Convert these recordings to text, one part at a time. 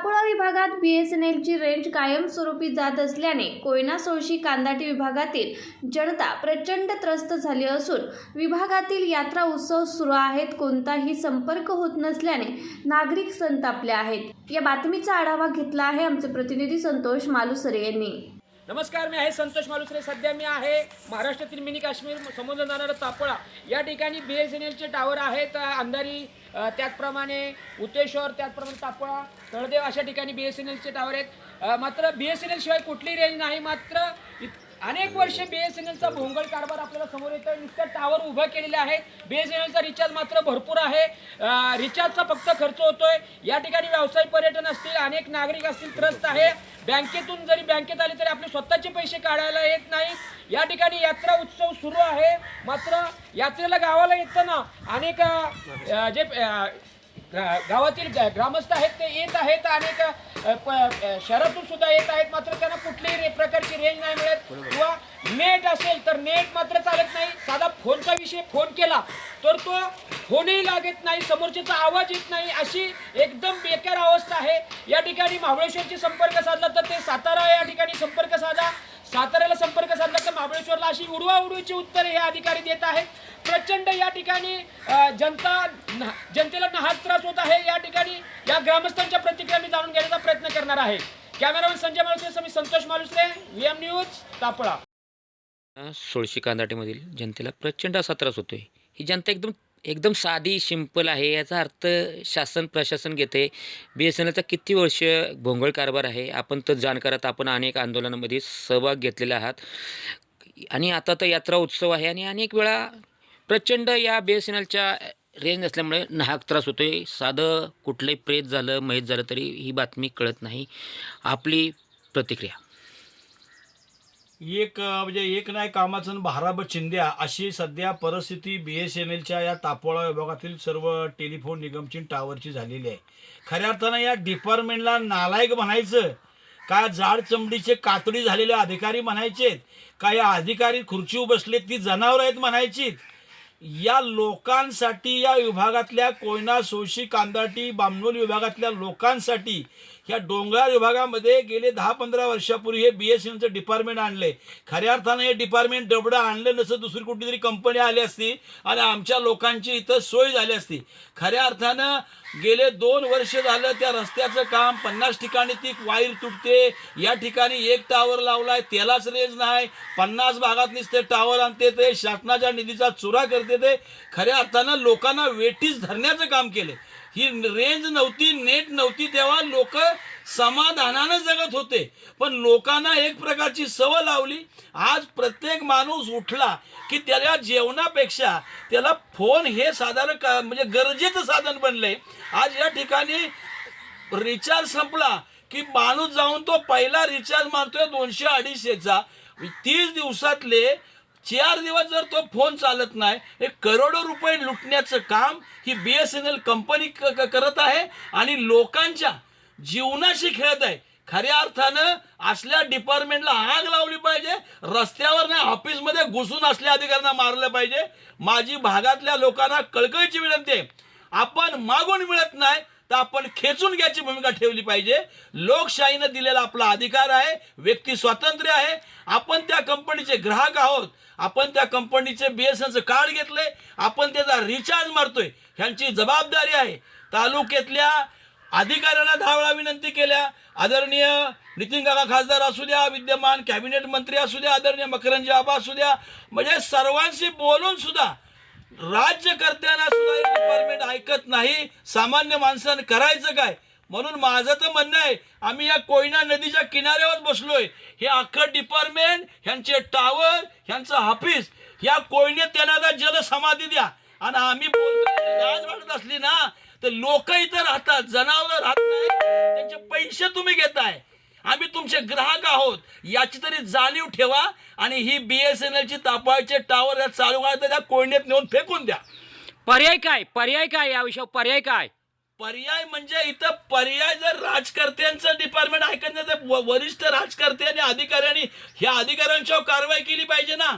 तापोळा विभागात B S N एलची range कायमस्वरूपी जात असल्याने कोयना सोळशी कांदाटी विभागातील जनता प्रचंड त्रस्त झाली असून विभागातील यात्रा उत्सव सुरू आहेत कोणताही संपर्क होत नसल्याने नागरिक संतापले आहेत. या बातमीचा आढावा घेतला आहे आमचे प्रतिनिधी संतोष मालुसरे यांनी. नमस्कार मी आहे संतोष मालुसरे. सध्या मी आहे महाराष्ट्रातील मिनी काश्मीर समजलं जाणारं तापोळा या ठिकाणी बी एस एन एलचे टावर आहेत अंधारी त्याचप्रमाणे उतेश्वर त्याचप्रमाणे तापोळा तळदेव अशा ठिकाणी बी एस एन एलचे टावर आहेत. मात्र बी एस एन एल शिवाय कुठली रेंज नाही मात्र इत- अनेक वर्ष बी एस एन एलचा भोंगळ कारभार आपल्याला समोर येतो नुसत्या टावर उभं केलेले आहेत बी एस एन एलचा रिचार्ज मात्र भरपूर आहे. रिचार्जचा फक्त खर्च होतोय. या ठिकाणी व्यावसायिक पर्यटन असतील अनेक नागरिक असतील त्रस्त आहे. बँकेतून जरी बँकेत आले तरी आपले स्वतःचे पैसे काढायला येत नाही. या ठिकाणी यात्रा उत्सव सुरू आहे. मात्र यात्रेला गावाला येताना अनेक जे अ, गा- गावातील ग्रामस्थ आहेत ते येत आहेत अनेक शहरातून सुद्धा येत आहेत मात्र त्यांना कुठल्याही रे- प्रकारची रेंज नाही मिळत. किंवा नेट असेल तर नेट मात्र चालत नाही. साधा फोनचा विषय फोन केला तर तो फोनही लागत नाही समोरच्याचा आवाज येत नाही. अशी एकदम बेकार अवस्था आहे. या ठिकाणी महाबळेश्वरची संपर्क साधला तर ते सातारा या ठिकाणी संपर्क साधा. साताऱ्याला संपर्क साधला तर महाबळेश्वरला अशी उडवा उडवीची उत्तरे हे अधिकारी देत आहेत. प्रचंड या ठिकाणी जनता जनतेला नाहक त्रास होत आहे. या ठिकाणी या ग्रामस्थांच्या प्रतिक्रिया मी जाणून घेण्याचा प्रयत्न करणार आहे. कॅमेरामॅन संजय मालुसरे मी Santosh Malusare V M news Tapda Solshi कांदाटीमधील जनतेला प्रचंड असा त्रास होतो आहे ही जनता एकदम एकदम साधी सिंपल आहे. याचा अर्थ शासन प्रशासन घेते. बी एस एन एलचा किती वर्ष भोंगळ कारभार आहे? आपण तर जाणकारात आपण अनेक आंदोलनामध्ये सहभाग घेतलेला आहात. आणि आता तर यात्रा उत्सव आहे. आणि अनेक वेळा प्रचंड या बी एस एन एलच्या रेंज नसल्यामुळे नाहक त्रास होतो आहे साधं कुठलंही प्रेत झालं माहीत झालं तरी ही बातमी कळत नाही. आपली प्रतिक्रिया. एक म्हणजे एक नाही कामाचं भाराब चिंद्या अशी सध्या परिस्थिती बी एस एन एलच्या या तापोळा विभागातील सर्व टेलिफोन निगमची टावरची झालेली आहे. खऱ्या अर्थानं या डिपार्टमेंटला नालायक म्हणायचं का जाड चमडीचे कातडी झालेले अधिकारी म्हणायचे का या अधिकारी खुर्चीवर बसले ती जनावर आहेत म्हणायची या लोकांसाठी या विभागातल्या कोयना सोशी कांदाटी बामणोली विभागातल्या लोकांसाठी या डोंगराळ विभागामध्ये गेले दहा पंधरा वर्षापूर्वी हे बी एस एनचं डिपार्टमेंट आणले. खऱ्या अर्थानं हे डिपार्टमेंट डबडं आणलं नसं दुसरी कुठली तरी कंपनी आली असती आणि आमच्या लोकांची इथं सोय झाली असती. खऱ्या अर्थानं गेले दोन वर्ष झालं त्या रस्त्याचं काम पन्नास ठिकाणी ती वायर तुटते. या ठिकाणी एक टावर लावलाय त्यालाच रेंज नाही. पन्नास भागात नुसते टावर आणते ते शासनाच्या निधीचा चुरा करते ते. खऱ्या अर्थानं लोकांना वेटीस धरण्याचं काम केले ही रेंज नव्हती नेट नव्हती तेव्हा लोक समाधानानं जगत होते. पण लोकांना एक प्रकारची सवय लावली. आज प्रत्येक माणूस उठला की त्याला जेवणापेक्षा त्याला फोन हे साधारण का म्हणजे गरजेचं साधन बनलंय. आज या ठिकाणी रिचार्ज संपला की माणूस जाऊन तो पहिला रिचार्ज मारतोय दोनशे अडीचशेचा. तीस दिवसातले चार दिवस जर तो फोन चालत नाही हे करोडो रुपये लुटण्याचं काम ही B S N L company क- करत आहे आणि लोकांच्या जीवनाशी खेळत आहे. खऱ्या अर्थानं असल्या डिपार्टमेंटला आग लावली पाहिजे रस्त्यावर नाही ऑफिसमध्ये घुसून असल्या अधिकाऱ्यांना मारलं पाहिजे. माझी भागातल्या लोकांना कळकळीची विनंती आहे. आपण मागून मिळत नाही तर आपण खेचून घ्यायची भूमिका ठेवली पाहिजे. लोकशाहीनं दिलेला आपला अधिकार आहे व्यक्ती स्वातंत्र्य आहे. आपण त्या कंपनीचे ग्राहक आहोत. आपण त्या कंपनीचे बी एस एनचं कार्ड घेतले आपण त्याचा रिचार्ज मारतोय. ह्यांची जबाबदारी आहे. तालुक्यातल्या अधिकाऱ्यांना दहा वेळा विनंती केल्या. आदरणीय नितीन काका खासदार असू द्या विद्यमान कॅबिनेट मंत्री असू द्या आदरणीय मकरंजी आबा असू द्या. म्हणजे सर्वांशी बोलून सुद्धा राज्यकर्त्यांना सुद्धा डिपार्टमेंट ऐकत नाही. सामान्य माणसानं करायचं काय? म्हणून माझं तर म्हणणं आहे आम्ही या कोयना नदीच्या किनाऱ्यावर बसलोय. हे अख्खं डिपार्टमेंट ह्यांचे टावर ह्यांचं ऑफिस या कोयनेत त्यांना आता जलसमाधी द्या. आणि आम्ही लाज वाटत असली ना तर लोक इथं राहतात जनावर राहत नाही त्यांचे पैसे तुम्ही घेताय. तुमचे ग्राहक आहोत याची तरी जाणीव ठेवा आणि ही बी एस एन एलची तापाळचे टावर या चालू करायचं त्या कोयनेत नेऊन फेकून द्या. पर्याय काय? पर्याय काय या विषयावर? पर्याय काय? पर्याय म्हणजे इथं पर्याय जर राजकर्त्यांचं डिपार्टमेंट ऐकत नाही तर व- वरिष्ठ राजकर्ते आणि अधिकाऱ्यांनी ह्या अधिकाऱ्यांच्यावर कारवाई केली पाहिजे ना.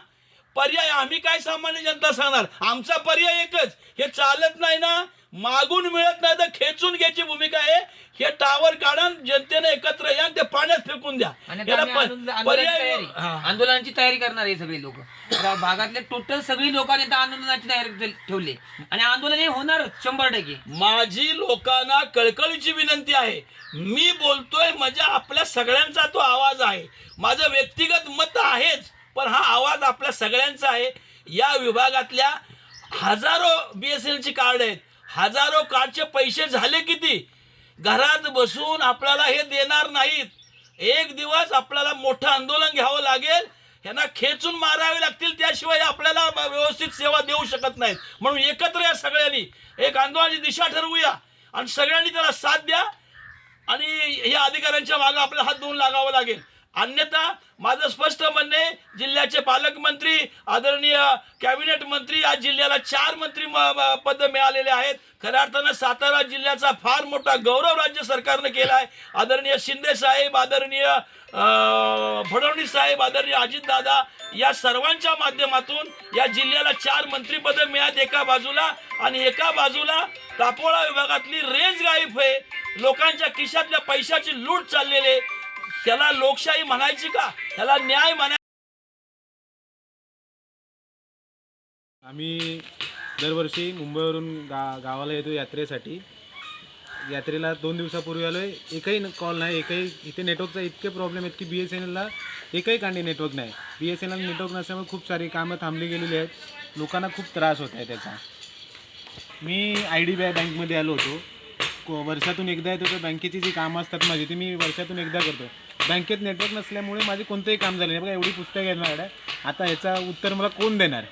पर्याय आम्ही काय सामान्य जनता सांगणार? आमचा पर्याय एकच. हे चालत नाही ना. मागून मिळत नाही तर खेचून घ्यायची भूमिका आहे. हे टावर काढा आणि जनतेने एकत्र या आणि ते पाण्यात फेकून द्या. आणि आता याला आम्ही प- आंदोलन- आंदोलनाची पर्याय तयारी. हा. आंदोलनाची तयारी करणार आहे सगळे लोक. भागातले टोटल सगळी लोकांनी आता आंदोलनाची तयारी ठेव- ठेवली. आणि आंदोलन हे होणार शंभर टक्के. माझी लोकांना कळकळीची विनंती आहे. मी बोलतोय म्हणजे आपल्या सगळ्यांचा तो आवाज आहे. माझं व्यक्तिगत मत आहेच पण हा आवाज आपल्या सगळ्यांचा आहे. या विभागातल्या हजारो बी एस एलची कार्ड आहेत. हजारो कार्डचे पैसे झाले किती? घरात बसून आपल्याला हे देणार नाहीत. एक दिवस आपल्याला मोठं आंदोलन घ्यावं लागेल. यांना खेचून मारावे लागतील त्याशिवाय आपल्याला व्यवस्थित सेवा देऊ शकत नाहीत. म्हणून एकत्र या सगळ्यांनी. एक आंदोलनाची दिशा ठरवूया. आणि सगळ्यांनी त्याला साथ द्या. आणि या अधिकाऱ्यांच्या मागे आपल्याला हात धुवून लागावं लागेल. अन्यथा माझं स्पष्ट म्हणणे जिल्ह्याचे पालकमंत्री आदरणीय कॅबिनेट मंत्री आज जिल्ह्याला चार मंत्री म- पद मिळालेले आहेत. खऱ्या अर्थानं सातारा जिल्ह्याचा फार मोठा गौरव राज्य सरकारनं केला आहे. आदरणीय शिंदे साहेब आदरणीय फडणवीस साहेब आदरणीय अजितदादा या सर्वांच्या माध्यमातून या जिल्ह्याला चार मंत्रीपदं मिळात एका बाजूला आणि एका बाजूला तापोळा विभागातली रेंज गायब आहे लोकांच्या खिशातल्या पैशाची लूट चाललेली आहे. त्याला लोकशाही म्हणायची का? त्याला न्याय म्हणाय आम्ही दरवर्षी मुंबईवरून गा गावाला येतो यात्रेसाठी. यात्रेला दोन दिवसापूर्वी आलो आहे एकही कॉल नाही. एकही इथे नेटवर्कचा इतके प्रॉब्लेम आहेत की बी एस एन एलला एकही कांडी नेटवर्क नाही. B S N L network नसल्यामुळे खूप सारी कामं थांबली गेलेली आहेत. लोकांना खूप त्रास होत आहे त्याचा. मी आय डी बी आय बँकमध्ये आलो होतो. को- वर्षातून एकदा येतो तर बँकेची जी कामं असतात माझी ती मी वर्षातून एकदा करतो. बँकेत नेटवर्क नसल्यामुळे माझे कोणतंही काम झालं नाही. बघा एवढी पुस्तकं आहेत माझ्याकडे आता ह्याचा उत्तर मला कोण देणार?